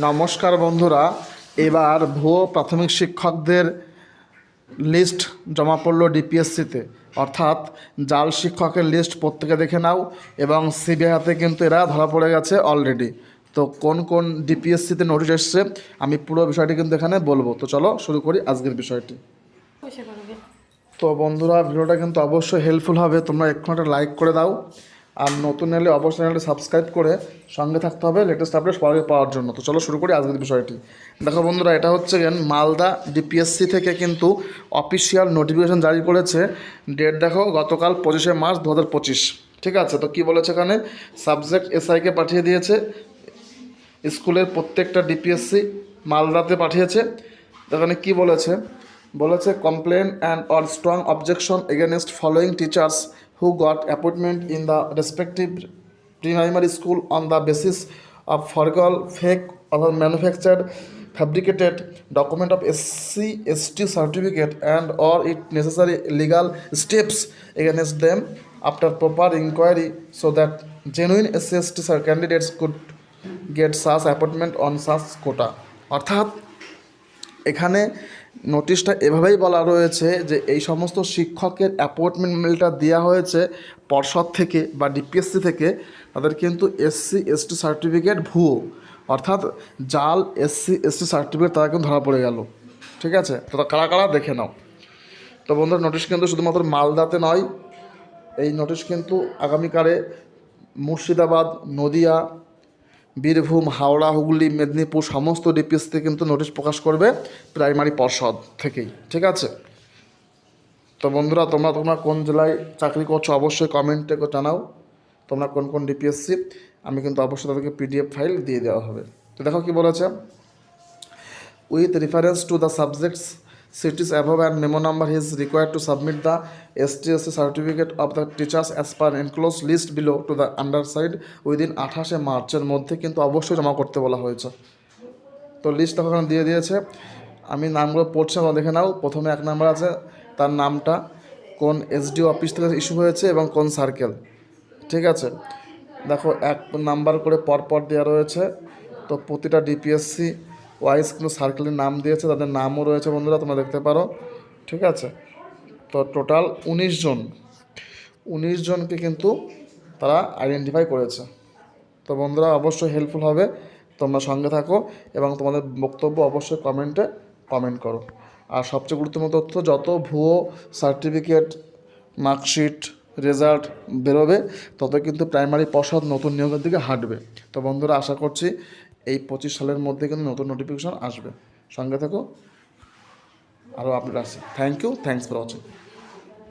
নমস্কার বন্ধুরা এবার ভুয়ো প্রাথমিক শিক্ষকদের লিস্ট জমা পড়ল ডিপিএসসিতে। অর্থাৎ জাল শিক্ষকের লিস্ট প্রত্যেকে দেখে নাও এবং সিবি হাতে কিন্তু এরা ধরা পড়ে গেছে অলরেডি তো কোন কোন ডিপিএসসিতে নোটিশ এসছে আমি পুরো বিষয়টি কিন্তু এখানে বলব। তো চলো শুরু করি আজকের বিষয়টি। তো বন্ধুরা ভিডিওটা কিন্তু অবশ্যই হেল্পফুল হবে তোমরা একটু একটা লাইক করে দাও। আর নতুন এলে অবশ্যই চ্যানেলটি সাবস্ক্রাইব করে সঙ্গে থাকতে হবে লেটেস্ট আপডেট আগে পাওয়ার জন্য। তো চলো শুরু করি আজকের বিষয়টি। দেখো বন্ধুরা, এটা হচ্ছে গেন মালদা ডিপিএসসি থেকে কিন্তু অফিসিয়াল নোটিফিকেশান জারি করেছে। ডেট দেখো, গতকাল পঁচিশে মার্চ দু হাজার পঁচিশ। ঠিক আছে? তো কী বলেছে এখানে? সাবজেক্ট এসআইকে পাঠিয়ে দিয়েছে। স্কুলের প্রত্যেকটা ডিপিএসসি মালদাতে পাঠিয়েছে। এখানে কি বলেছে? বলেছে complain and or strong objection against following teachers who got appointment in the respective primary school on the basis of forged fake or manufactured fabricated document of SC ST certificate and or it necessary legal steps against them after proper inquiry so that genuine SC ST candidates could get such appointment on such quota অর্থাৎ এখানে নোটিশটা এভাবেই বলা রয়েছে যে এই সমস্ত শিক্ষকের অ্যাপয়েন্টমেন্ট মেলটা দেওয়া হয়েছে পর্ষদ থেকে বা ডিপিএসসি থেকে। তাদের কিন্তু এসসি এসটি সার্টিফিকেট ভুয়ো। অর্থাৎ জাল এসসি এসটি সার্টিফিকেট তারা কিন্তু ধরা পড়ে গেল। ঠিক আছে? তো কারা কারা দেখে নাও। তো বন্ধুরা নোটিশ কিন্তু শুধুমাত্র মালদাতে নয়। এই নোটিশ কিন্তু আগামীকালে মুর্শিদাবাদ, নদিয়া বীরভূম, হাওড়া, হুগলি, মেদিনীপুর সমস্ত ডিপিএসতে কিন্তু নোটিশ প্রকাশ করবে প্রাইমারি পর্ষদ থেকেই। ঠিক আছে? তো বন্ধুরা, তোমরা তোমরা কোন জেলায় চাকরি করছ অবশ্যই কমেন্টে জানাও। তোমরা কোন কোন ডিপিএসসি, আমি কিন্তু অবশ্যই তাদেরকে পিডিএফ ফাইল দিয়ে দেওয়া হবে। তো দেখো কি বলেছে? With reference to the subjects cities above and memo number he is required to submit the STSC certificate of the teachers as per enclosed list below to the underside within আঠাশে মার্চের মধ্যে, কিন্তু অবশ্যই জমা করতে বলা হয়েছে। তো লিস্ট তখন দিয়ে দিয়েছে। আমি নামগুলো পড়ছি আমরা দেখে নাও। প্রথমে এক নাম্বার আছে, তার নামটা, কোন এসডিও অফিস থেকে ইস্যু হয়েছে এবং কোন সার্কেল ঠিক আছে? দেখো, এক নাম্বার করে পরপর দেওয়া রয়েছে। তো প্রতিটা ডিপিএসসি ওয়াইজ কিন্তু সার্কেলের নাম দিয়েছে, তাদের নামও রয়েছে বন্ধুরা, তোমরা দেখতে পারো। ঠিক আছে? তো টোটাল উনিশ জন। উনিশ জনকে কিন্তু তারা আইডেন্টিফাই করেছে। তো বন্ধুরা, অবশ্যই হেল্পফুল হবে। তোমরা সঙ্গে থাকো এবং তোমাদের বক্তব্য অবশ্যই কমেন্টে কমেন্ট করো। আর সবচেয়ে গুরুত্বপূর্ণ তথ্য, যত ভুয়ো সার্টিফিকেট মার্কশিট রেজাল্ট বেরোবে, তত কিন্তু প্রাইমারি পর্ষদ নতুন নিয়োগের দিকে হাঁটবে। তো বন্ধুরা, আশা করছি এই পঁচিশ সালের মধ্যে কিন্তু নতুন নোটিফিকেশন আসবে। সঙ্গে থাকো। আরও আপডেট আসছে thank you thanks for watching